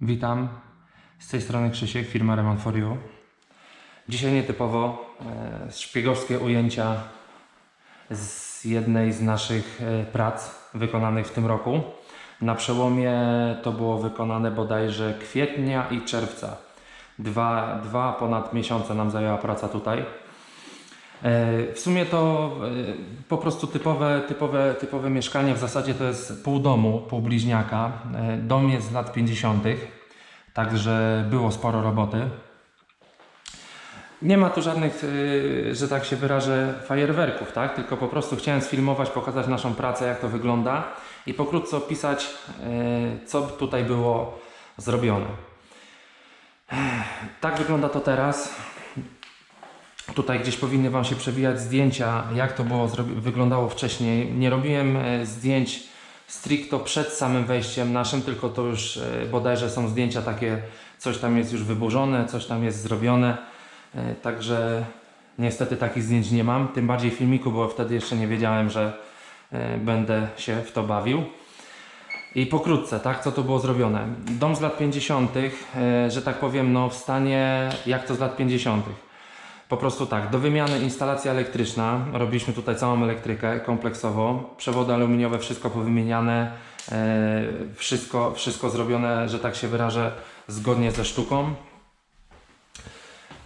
Witam, z tej strony Krzysiek, firma Remont for You. Dzisiaj nietypowo e, szpiegowskie ujęcia z jednej z naszych e, prac wykonanych w tym roku. Na przełomie to było wykonane bodajże kwietnia i czerwca. Dwa, dwa ponad miesiące nam zajęła praca tutaj. E, W sumie to e, po prostu typowe, typowe, typowe mieszkanie, w zasadzie to jest pół domu, pół bliźniaka. E, Dom jest z lat 50., także było sporo roboty. Nie ma tu żadnych, e, że tak się wyrażę, fajerwerków, tak? tylko po prostu chciałem sfilmować, pokazać naszą pracę, jak to wygląda i pokrótce opisać, e, co tutaj było zrobione. Tak wygląda to teraz. Tutaj gdzieś powinny Wam się przewijać zdjęcia, jak to było wyglądało wcześniej. Nie robiłem e, zdjęć stricto przed samym wejściem naszym, tylko to już e, bodajże są zdjęcia takie, coś tam jest już wyburzone, coś tam jest zrobione. E, Także niestety takich zdjęć nie mam, tym bardziej filmiku, bo wtedy jeszcze nie wiedziałem, że e, będę się w to bawił. I pokrótce, tak, co to było zrobione. Dom z lat 50., e, że tak powiem, no w stanie jak to z lat 50. Po prostu tak, do wymiany instalacja elektryczna. Robiliśmy tutaj całą elektrykę kompleksowo. Przewody aluminiowe, wszystko powymieniane. E, wszystko, wszystko zrobione, że tak się wyrażę, zgodnie ze sztuką.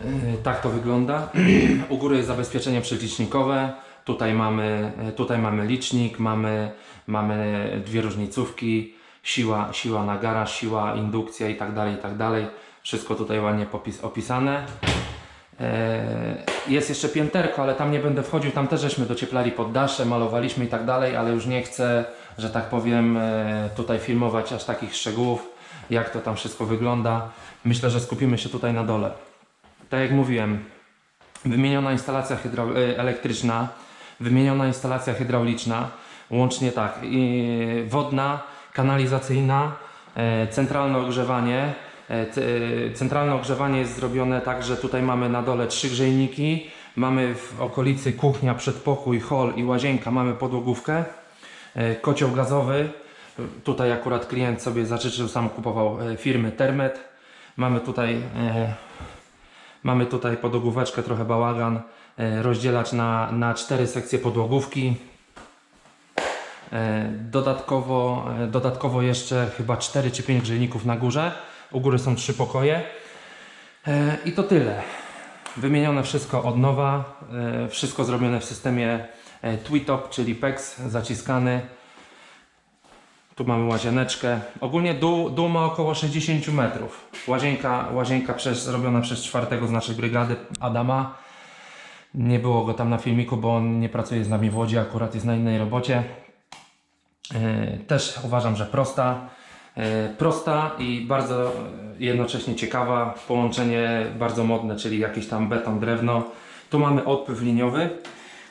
E, tak to wygląda. U góry jest zabezpieczenie przeciwlicznikowe. Tutaj mamy, e, tutaj mamy licznik, mamy, mamy dwie różnicówki, siła, siła na garaż, siła, indukcja i tak dalej, i tak dalej. Wszystko tutaj ładnie opisane. E, Jest jeszcze pięterko, ale tam nie będę wchodził. Tam też żeśmy docieplali poddasze, malowaliśmy i tak dalej, ale już nie chcę, że tak powiem, e, tutaj filmować aż takich szczegółów, jak to tam wszystko wygląda. Myślę, że skupimy się tutaj na dole. Tak jak mówiłem, wymieniona instalacja e, elektryczna, wymieniona instalacja hydrauliczna, łącznie tak, wodna, kanalizacyjna, centralne ogrzewanie. E, e, Centralne ogrzewanie jest zrobione tak, że tutaj mamy na dole trzy grzejniki, mamy w okolicy kuchnia, przedpokój, hol i łazienka, mamy podłogówkę, e, kocioł gazowy. Tutaj akurat klient sobie zażyczył, sam kupował firmy Termet. Mamy tutaj Mamy tutaj podłogóweczkę, trochę bałagan, rozdzielać na, na cztery sekcje podłogówki. Dodatkowo, dodatkowo jeszcze chyba 4 czy 5 grzejników na górze. U góry są trzy pokoje. E, I to tyle. Wymienione wszystko od nowa. e, Wszystko zrobione w systemie e, Tweetop, czyli PEX, zaciskany. Tu mamy łazieneczkę. Ogólnie dół, dół ma około 60 metrów. Łazienka, łazienka przez, zrobiona przez czwartego z naszej brygady, Adama. Nie było go tam na filmiku, bo on nie pracuje z nami w Łodzi, akurat jest na innej robocie. Też uważam, że prosta. E, Prosta i bardzo e, jednocześnie ciekawa. Połączenie bardzo modne, czyli jakiś tam beton, drewno. Tu mamy odpływ liniowy,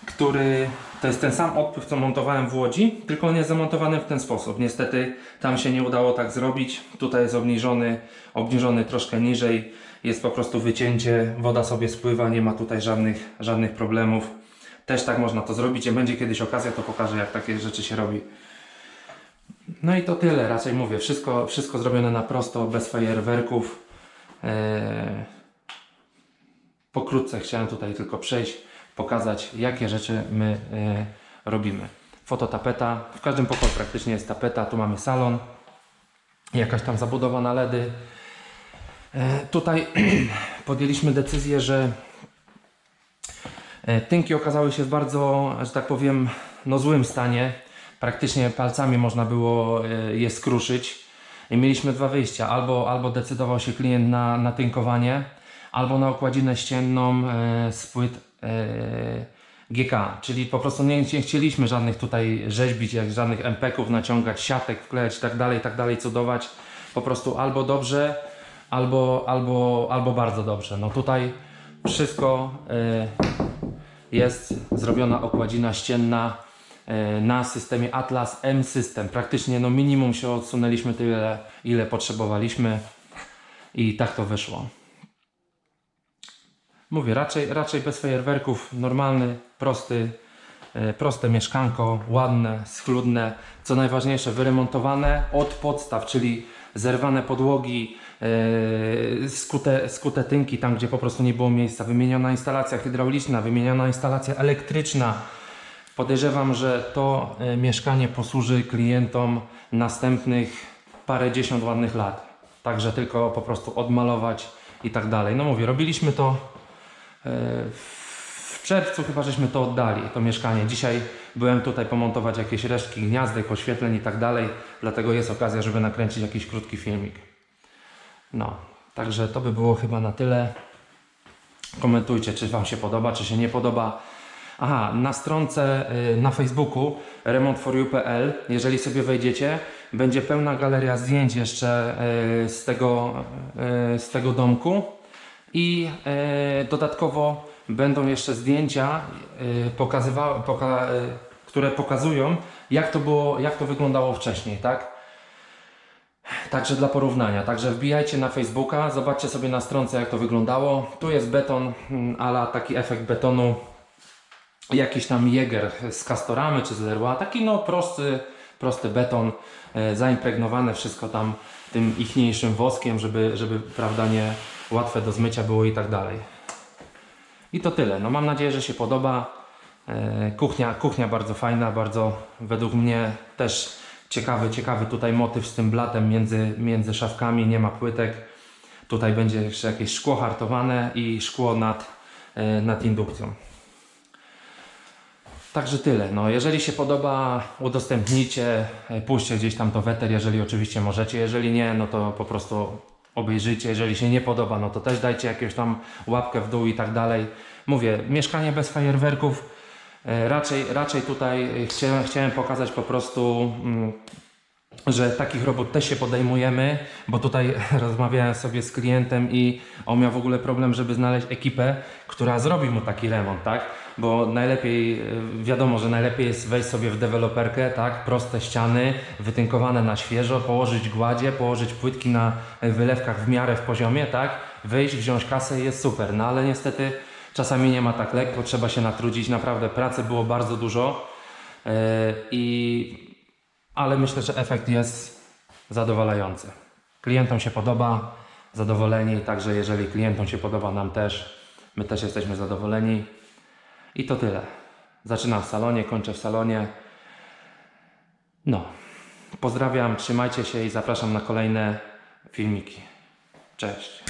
który to jest ten sam odpływ, co montowałem w Łodzi, tylko on jest zamontowany w ten sposób. Niestety tam się nie udało tak zrobić. Tutaj jest obniżony, obniżony troszkę niżej. Jest po prostu wycięcie, woda sobie spływa, nie ma tutaj żadnych, żadnych problemów. Też tak można to zrobić. Jak będzie kiedyś okazja, to pokażę, jak takie rzeczy się robi. No i to tyle, raczej mówię. Wszystko, wszystko zrobione na prosto, bez fajerwerków. Eee, pokrótce chciałem tutaj tylko przejść, pokazać, jakie rzeczy my e, robimy. Fototapeta. W każdym pokoju praktycznie jest tapeta. Tu mamy salon. Jakaś tam zabudowa na LEDy. E, tutaj podjęliśmy decyzję, że e, tynki okazały się w bardzo, że tak powiem, no złym stanie. Praktycznie palcami można było e, je skruszyć. I mieliśmy dwa wyjścia. Albo, albo decydował się klient na, na tynkowanie, albo na okładzinę ścienną e, z płyt e, GK. Czyli po prostu nie, nie chcieliśmy żadnych tutaj rzeźbić, jak żadnych MPK-ów naciągać, siatek wklejać i tak dalej, tak dalej, cudować. Po prostu albo dobrze, albo, albo, albo bardzo dobrze. No tutaj wszystko jest zrobiona okładzina ścienna na systemie Atlas M System. Praktycznie no minimum się odsunęliśmy tyle, ile potrzebowaliśmy i tak to wyszło. Mówię, raczej, raczej bez fajerwerków, normalny, prosty, e, proste mieszkanko, ładne, schludne, co najważniejsze, wyremontowane od podstaw, czyli zerwane podłogi, yy, skute, skute tynki tam, gdzie po prostu nie było miejsca, wymieniona instalacja hydrauliczna, wymieniona instalacja elektryczna. Podejrzewam, że to e, mieszkanie posłuży klientom następnych parędziesiąt ładnych lat. Także tylko po prostu odmalować i tak dalej. No mówię, robiliśmy to e, w czerwcu, chyba żeśmy to oddali, to mieszkanie. Dzisiaj byłem tutaj pomontować jakieś resztki gniazdek, oświetleń i tak dalej. Dlatego jest okazja, żeby nakręcić jakiś krótki filmik. No, także to by było chyba na tyle. Komentujcie, czy Wam się podoba, czy się nie podoba. Aha, na stronce y, na Facebooku remontforyou.pl, jeżeli sobie wejdziecie, będzie pełna galeria zdjęć jeszcze y, z tego, y, z tego domku i dodatkowo będą jeszcze zdjęcia, pokazywa, poka, które pokazują, jak to było, jak to wyglądało wcześniej, tak? Także dla porównania. Także wbijajcie na Facebooka, zobaczcie sobie na stronce jak to wyglądało. Tu jest beton, mm, ala taki efekt betonu, jakiś tam Jäger z Castoramy czy z Leroy. Taki no prosty, prosty beton, e, zaimpregnowany wszystko tam tym ichniejszym woskiem, żeby, żeby prawda nie łatwe do zmycia było i tak dalej. I to tyle. No mam nadzieję, że się podoba. E, Kuchnia, kuchnia bardzo fajna, bardzo według mnie też ciekawy, ciekawy tutaj motyw z tym blatem między, między szafkami, nie ma płytek. Tutaj będzie jeszcze jakieś szkło hartowane i szkło nad, e, nad indukcją. Także tyle. No, jeżeli się podoba, udostępnijcie, e, puśćcie gdzieś tam to weter, jeżeli oczywiście możecie. Jeżeli nie, no to po prostu obejrzyjcie. Jeżeli się nie podoba, no to też dajcie jakąś tam łapkę w dół i tak dalej. Mówię, mieszkanie bez fajerwerków. E, Raczej, raczej tutaj e, chciałem, chciałem pokazać po prostu, mm, że takich robót też się podejmujemy, bo tutaj rozmawiałem sobie z klientem i on miał w ogóle problem, żeby znaleźć ekipę, która zrobi mu taki remont, tak? Bo najlepiej, y, wiadomo, że najlepiej jest wejść sobie w deweloperkę, tak? Proste ściany, wytynkowane na świeżo, położyć gładzie, położyć płytki na wylewkach w miarę w poziomie, tak? Wyjść, wziąć kasę i jest super. No ale niestety czasami nie ma tak lekko, trzeba się natrudzić, naprawdę pracy było bardzo dużo. Yy, I ale myślę, że efekt jest zadowalający. Klientom się podoba, zadowoleni, także jeżeli klientom się podoba, nam też, my też jesteśmy zadowoleni. I to tyle. Zaczynam w salonie, kończę w salonie. No, pozdrawiam, trzymajcie się i zapraszam na kolejne filmiki. Cześć.